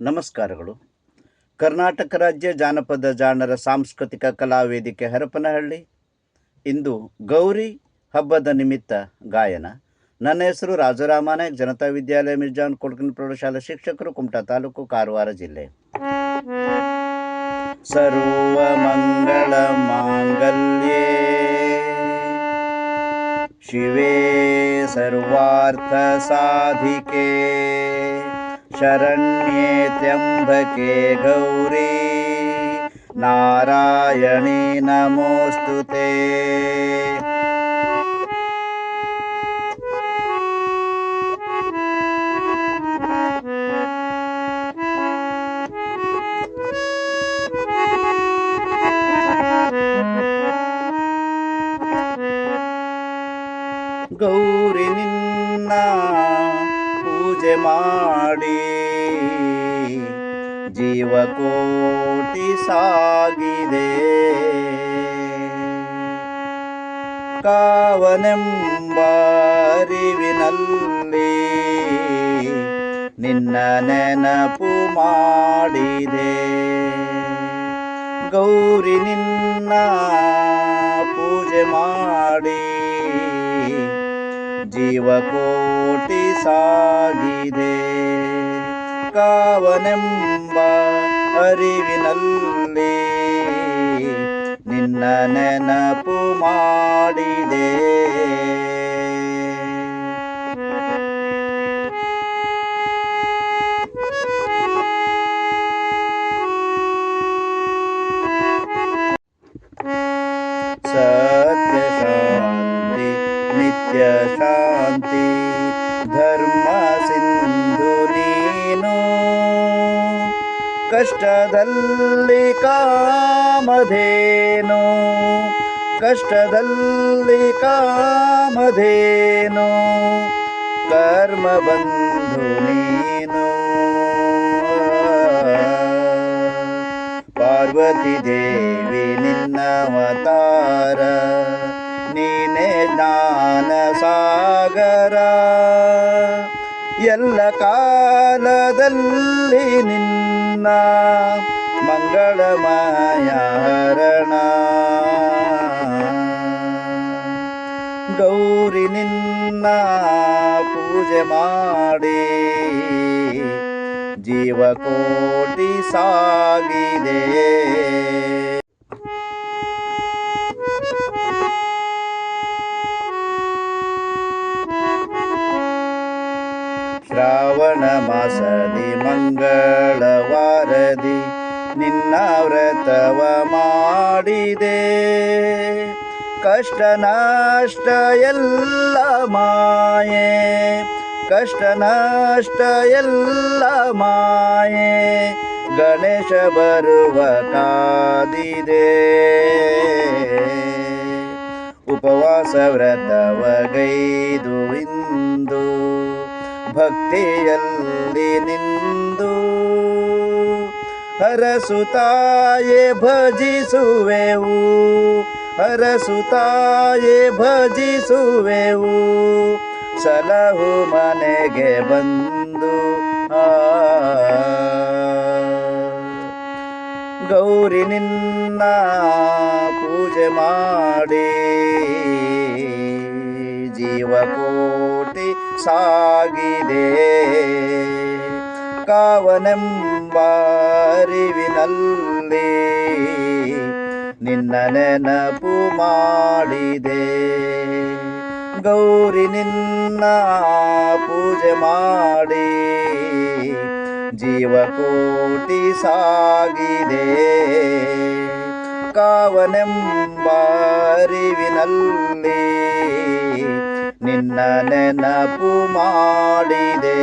ನಮಸ್ಕಾರಗಳು. ಕರ್ನಾಟಕ ರಾಜ್ಯ ಜಾನಪದ ಜಾಣರ ಸಾಂಸ್ಕೃತಿಕ ಕಲಾ ವೇದಿಕೆ ಹರಪನಹಳ್ಳಿ. ಇಂದು ಗೌರಿ ಹಬ್ಬದ ನಿಮಿತ್ತ ಗಾಯನ. ನನ್ನ ಹೆಸರು ರಾಜರಾಮನಾಯಕ್ ಜನತಾ ವಿದ್ಯಾಲಯ ಮಿರ್ಜಾನ್ ಕೊಡಗಿನ ಪ್ರೌಢಶಾಲೆ ಶಿಕ್ಷಕರು, ಕುಮಟಾ ತಾಲೂಕು ಕಾರವಾರ ಜಿಲ್ಲೆ. ಸರ್ವ ಮಂಗಳ ಮಾಂಗಲ್ಯೇ. ಶಿವೇ ಸರ್ವಾರ್ಥ ಸಾಧಿಕೆ. शरण्येत्यम्बके गौरी। नारायणे नमोऽस्तु ते। गौरिनिन्ना ಪೂಜೆ ಮಾಡಿ ಜೀವಕೋಟಿ ಸಾಗಿದೆ. ಕಾವನೆಂಬ ಅರಿವಿನಲ್ಲಿ ನಿನ್ನ ನೆನಪು ಮಾಡಿದೆ. ಗೌರಿ ನಿನ್ನ ಪೂಜೆ ಮಾಡಿ ಜೀವಕೋಟಿ ಸಾಗಿದೆ. ಕಾವನೆಂಬ ಅರಿವಿನಲ್ಲಿ ನಿನ್ನ ನೆನಪು ಮಾಡಿದೆ. ಕಷ್ಟದಲ್ಲಿ ಕಾಮಧೇನು ಕಷ್ಟದಲ್ಲಿ ಕಾಮಧೇನು, ಕರ್ಮ ಬಂಧು ನೀನು. ಪಾರ್ವತಿ ದೇವಿ ನಿನ್ನ ನಿನ್ನವತಾರ ನೀನೆ ಜ್ಞಾನ ಸಾಗರ. ಎಲ್ಲ ಕಾಲದಲ್ಲಿ ನಿನ್ನ ಮಂಗಳಮಯ ಹರಣ ಗೌರಿ ನಿನ್ನ ಪೂಜೆ ಮಾಡಿ ಜೀವಕೋಟಿ ಸಾಗಿದೆ. ಶ್ರಾವಣ ಮಾಸದಿ ಮಂಗಳವಾರದಿ ನಿನ್ನ ವ್ರತವ ಮಾಡಿದೆ. ಕಷ್ಟ ನಷ್ಟ ಎಲ್ಲ ಮಾಯೆ, ಕಷ್ಟ ನಷ್ಟ ಎಲ್ಲ ಮಾಯೆ, ಗಣೇಶ ಬರುವ ಕಾದಿದೆ. ಉಪವಾಸ ವ್ರತವಗೈದು ಇಂದು, ಭಕ್ತಿಯಲ್ಲಿ ನಿಂದು ಹರಸುತ್ತಾಯೆ ಭಜಿಸುವೆವು. ಹರಸುತ್ತಾಯೆ ಭಜಿಸುವೆವು. ಸಲಹು ಮನೆಗೆ ಬಂದು ಗೌರಿ ನಿನ್ನ ಪೂಜೆ ಮಾಡಿ ಜೀವಕೋಟಿ ಸಾಗಿದೆ. ಕಾವನೆಂಬ ಅರಿವಿನಲ್ಲಿ ನಿನ್ನ ನೆನಪು ಮಾಡಿದೆ. ಗೌರಿ ನಿನ್ನ ಪೂಜೆ ಮಾಡಿ ಜೀವಕೋಟಿ ಸಾಗಿದೆ. ಕಾವನೆಂಬ ಅರಿವಿನಲ್ಲಿ ನಿನ್ನ ನೆನಪು ಮಾಡಿದೆ.